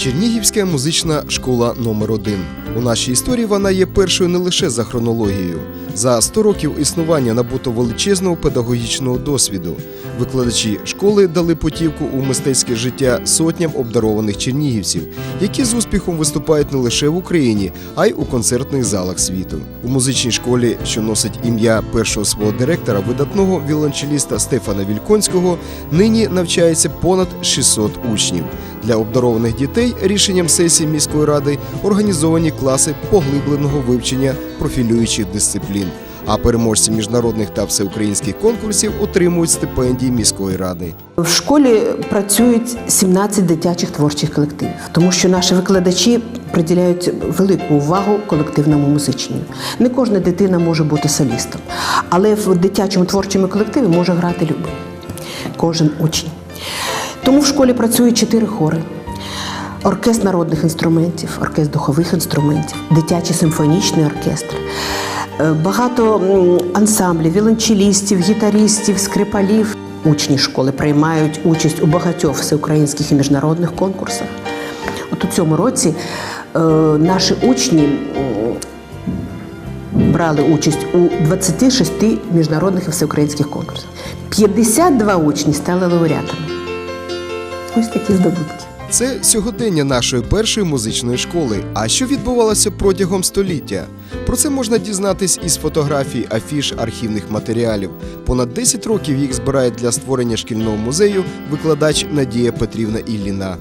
Чернігівська музична школа номер 1 У нашій історії вона є першою не лише за хронологією. За 100 років існування набуто величезного педагогічного досвіду. Викладачі школи дали путівку у мистецьке життя сотням обдарованих чернігівців, які з успіхом виступають не лише в Україні, а й у концертних залах світу. У музичній школі, що носить ім'я першого свого директора, видатного віолончеліста Стефана Вільконського, нині навчається понад 600 учнів. Для обдарованих дітей рішенням сесії міської ради організовані класи поглибленого вивчення профілюючих дисциплін. А переможці міжнародних та всеукраїнських конкурсів отримують стипендії міської ради. В школі працюють 17 дитячих творчих колективів, тому що наші викладачі приділяють велику увагу колективному музичню. Не кожна дитина може бути солістом, але в дитячому творчому колективі може грати любий, кожен учень. Тому в школі працюють чотири хори. Оркестр народних інструментів, оркестр духових інструментів, дитячий симфонічний оркестр. Е, Багато ансамблів, віолончелістів, гітарістів, скрипалів. Учні школи приймають участь у багатьох всеукраїнських і міжнародних конкурсах. От у цьому році е, наші учні брали участь у 26 міжнародних і всеукраїнських конкурсах. 52 учні стали лауреатами. Ось такі здобутки. Це сьогодення нашої першої музичної школи. А що відбувалося протягом століття? Про це можна дізнатись із фотографій, афіш, архівних матеріалів. Понад 10 років їх збирає для створення шкільного музею викладач Надія Петрівна Ілліна.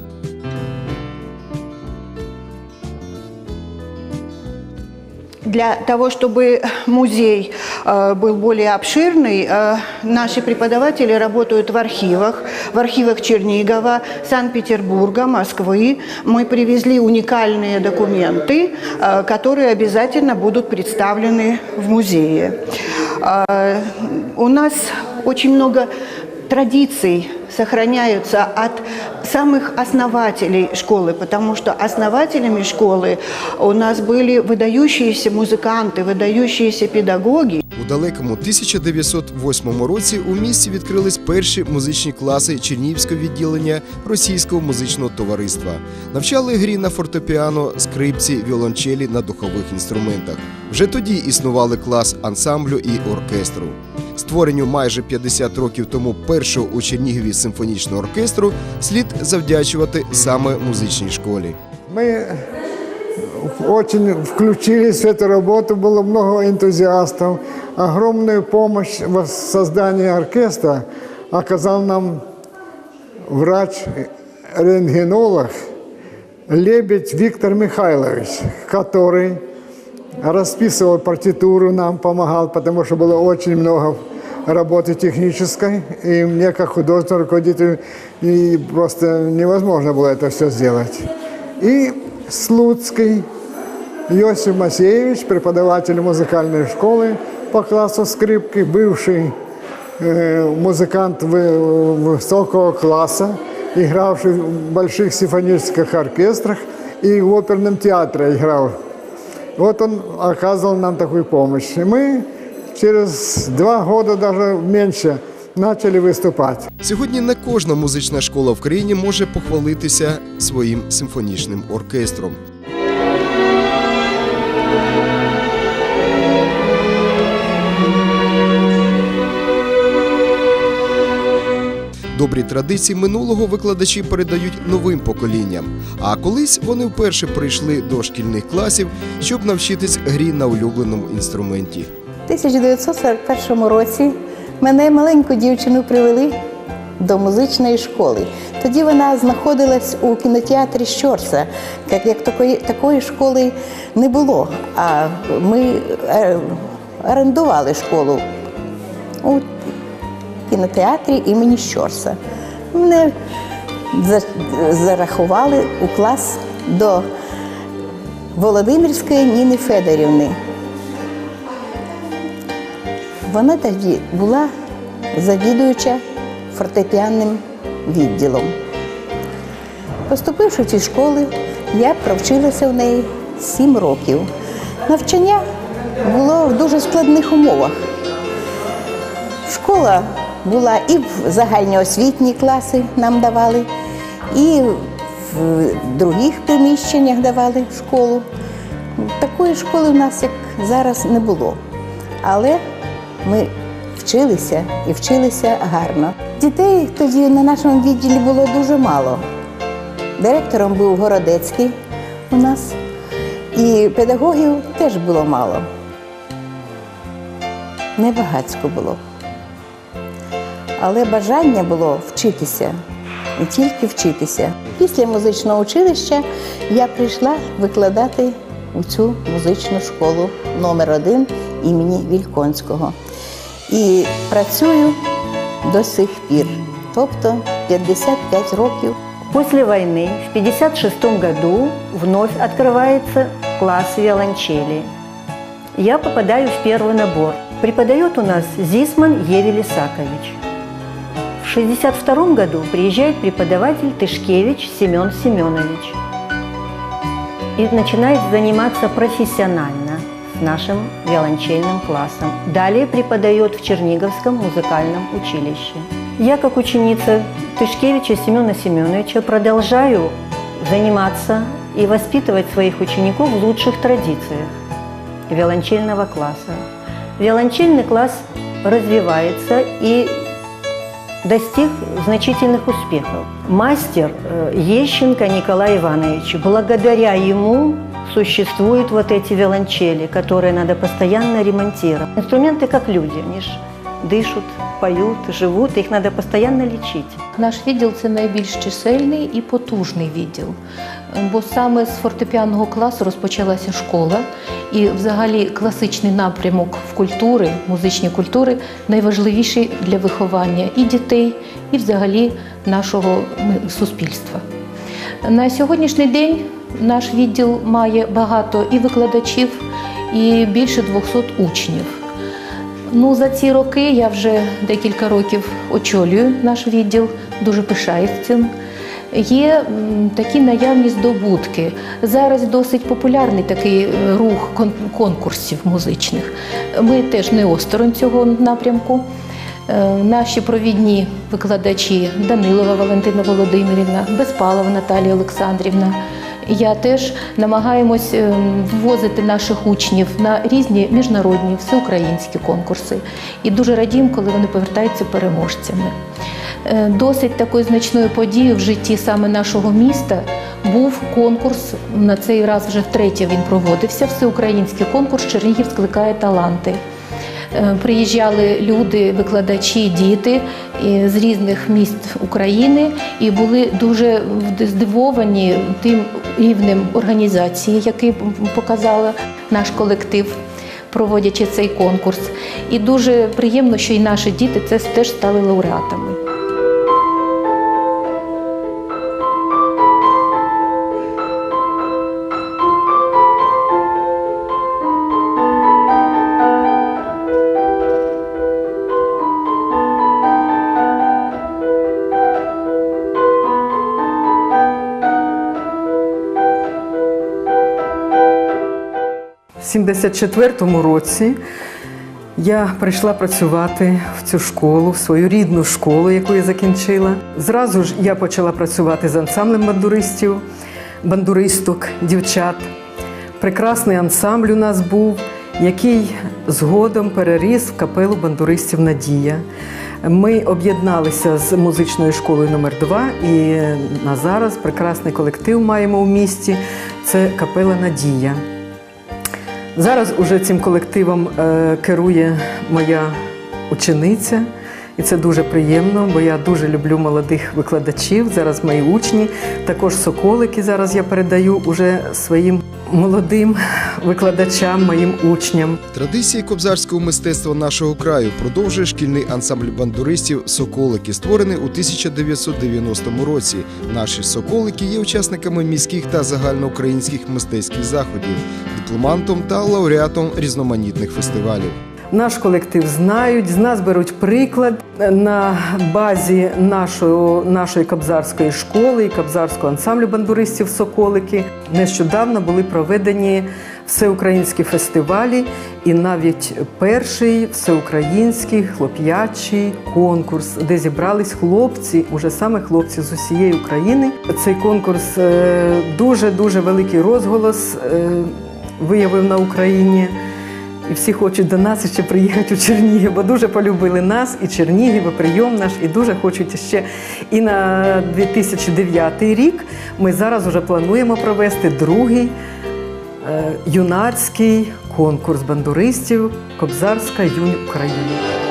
Для того, чтобы музей э, был более обширный, э, наши преподаватели работают в архивах, в архивах Чернигова, Санкт-Петербурга, Москвы. Мы привезли уникальные документы, э, которые обязательно будут представлены в музее. У нас очень много традиций сохраняются от самых основателей школы, потому что основателями школы у нас были выдающиеся музыканты, выдающиеся педагоги. У далекому 1908 році у місті відкрились перші музичні класи Чернігівського відділення Російського музичного товариства. Навчали грі на фортепіано, скрипці, віолончелі на духових інструментах. Вже тоді існували клас ансамблю і оркестру. Створенню майже 50 років тому першого у Чернігові симфонічного оркестру слід завдячувати саме музичній школі. Мы очень включились в эту работу, было много энтузиастов. Огромную помощь в создании оркестра оказал нам врач-рентгенолог Лебедь Виктор Михайлович, который расписывал партитуру, нам помогал, потому что было очень много работы технической, и мне, как художественному руководителю, и просто невозможно было это все сделать. И Слуцкий Йосиф Масеевич, преподаватель музыкальной школы по классу скрипки, бывший э, музыкант вы- высокого класса, игравший в больших симфонических оркестрах и в оперном театре играл. Вот он оказывал нам такую помощь. И мы через два года, даже меньше, начали выступать. Сьогодні не кожна музична школа в країні може похвалитися своїм симфонічним оркестром. Добрі традиції минулого викладачі передають новим поколінням. А колись вони вперше прийшли до шкільних класів, щоб навчитись грі на улюбленому інструменті. У 1941 році мене маленьку дівчину привели до музичної школи. Тоді вона знаходилась у кінотеатрі Щорса, як, як такої, такої школи не було. А ми е, орендували школу у кінотеатрі імені Щорса. Мене зарахували у клас до Володимирської Ніни Федорівни. Вона тоді була завідуюча фортепіанним відділом. Поступивши в ці школи, я провчилася в неї сім років. Навчання було в дуже складних умовах. Школа була і в загальноосвітні класи нам давали, і в других приміщеннях давали школу. Такої школи в нас, як зараз, не було. Але ми вчилися і вчилися гарно. Дітей тоді на нашому відділі було дуже мало. Директором був Городецький у нас, і педагогів теж було мало. Небагацько було. Але бажання було вчитися, і тільки вчитися. Після музичного училища я прийшла викладати у цю музичну школу номер 1 імені Вільконського. І працюю до сих пір, тобто 55 років. После войны в 1956 году вновь открывается класс виолончели. Я попадаю в первый набор. Преподает у нас Зисман Евель Исакович. В 1962 году приезжает преподаватель Тышкевич Семен Семенович и начинает заниматься профессионально с нашим виолончельным классом. Далее преподает в Черниговском музыкальном училище. Я, как ученица Тышкевича Семена Семеновича, продолжаю заниматься и воспитывать своих учеников в лучших традициях виолончельного класса. Виолончельный класс развивается и достиг значительных успехов. Мастер э, Ещенко Николай Иванович, благодаря ему существуют вот эти виолончели, которые надо постоянно ремонтировать. Инструменты как люди, они ж дышат, поют, живут, их надо постоянно лечить. Наш відділ це найбільш чисельний і потужний відділ, бо саме з фортепіаного класу розпочалася школа, і взагалі класичний напрямок в культури, музичні культури найважливіший для виховання і дітей, і взагалі нашого суспільства. На сьогоднішній день наш відділ має багато і викладачів, і більше 200 учнів. Ну, за ці роки я вже декілька років очолюю наш відділ, дуже пишаюсь цим. Є такі наявні здобутки. Зараз досить популярний такий е, рух кон- конкурсів музичних. Ми теж не осторонь цього напрямку. Е, Наші провідні викладачі Данилова Валентина Володимирівна, Безпалова Наталія Олександрівна. Я теж намагаємось е, ввозити наших учнів на різні міжнародні всеукраїнські конкурси. І дуже радіємо, коли вони повертаються переможцями. Е, Досить такою значною подією в житті саме нашого міста був конкурс. На цей раз вже втретє він проводився. Всеукраїнський конкурс Чернігів скликає таланти. Е, Приїжджали люди, викладачі, діти е, з різних міст України і були дуже здивовані тим рівнем організації, який показала наш колектив, проводячи цей конкурс. І дуже приємно, що і наші діти це теж стали лауреатами. 74-му році я прийшла працювати в цю школу, в свою рідну школу, яку я закінчила. Зразу ж я почала працювати з ансамблем бандуристів, бандуристок, дівчат. Прекрасний ансамбль у нас був, який згодом переріс в капелу бандуристів Надія. Ми об'єдналися з музичною школою номер 2 і на зараз прекрасний колектив маємо у місті. Це капела Надія. Зараз уже цим колективом е, керує моя учениця, і це дуже приємно, бо я дуже люблю молодих викладачів. Зараз мої учні, також соколики. Зараз я передаю уже своїм молодим викладачам, моїм учням. Традиції кобзарського мистецтва нашого краю продовжує шкільний ансамбль бандуристів Соколики, створений у 1990 році. Наші соколики є учасниками міських та загальноукраїнських мистецьких заходів, дипломантом та лауреатом різноманітних фестивалів. Наш колектив знають, з нас беруть приклад на базі нашої, нашої кобзарської школи і кобзарського ансамблю бандуристів Соколики. Нещодавно були проведені всеукраїнські фестивалі і навіть перший всеукраїнський хлоп'ячий конкурс, де зібрались хлопці, уже саме хлопці з усієї України. Цей конкурс дуже дуже великий розголос е, виявив на Україні. І всі хочуть до нас ще приїхати у Чернігів, бо дуже полюбили нас і Чернігів, і прийом наш, і дуже хочуть ще. І на 2009 рік ми зараз вже плануємо провести другий е, юнацький конкурс бандуристів Кобзарська юнь України.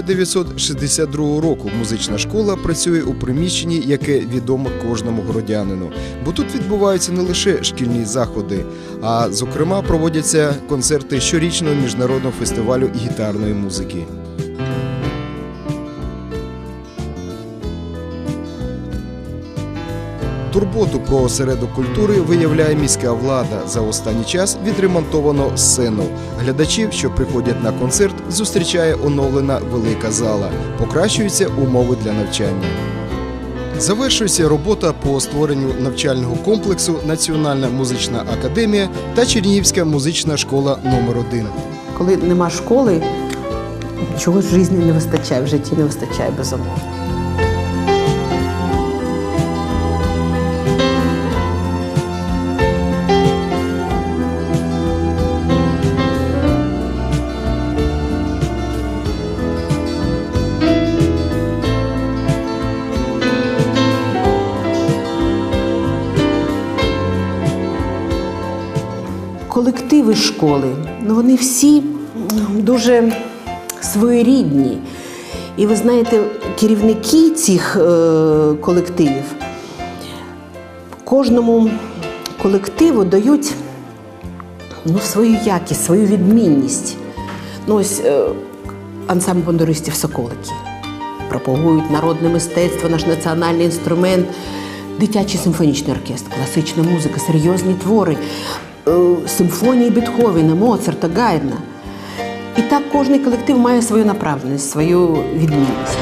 1962 року музична школа працює у приміщенні, яке відомо кожному городянину. Бо тут відбуваються не лише шкільні заходи, а зокрема проводяться концерти щорічного міжнародного фестивалю гітарної музики. Турботу про осередок культури виявляє міська влада. За останній час відремонтовано сцену. Глядачів, що приходять на концерт, зустрічає оновлена велика зала. Покращуються умови для навчання. Завершується робота по створенню навчального комплексу Національна музична академія та Чернігівська музична школа номер 1 Коли нема школи, чогось в житті не вистачає, в житті не вистачає безумовно. Школи, ну вони всі дуже своєрідні. І ви знаєте, керівники цих е, колективів кожному колективу дають ну, свою якість, свою відмінність. Ну, ось е, ансамбль бандуристів Соколики пропагують народне мистецтво, наш національний інструмент, дитячий симфонічний оркестр, класична музика, серйозні твори, симфонії Бетховена, Моцарта, Гайдна. І так кожний колектив має свою направленість, свою відмінність.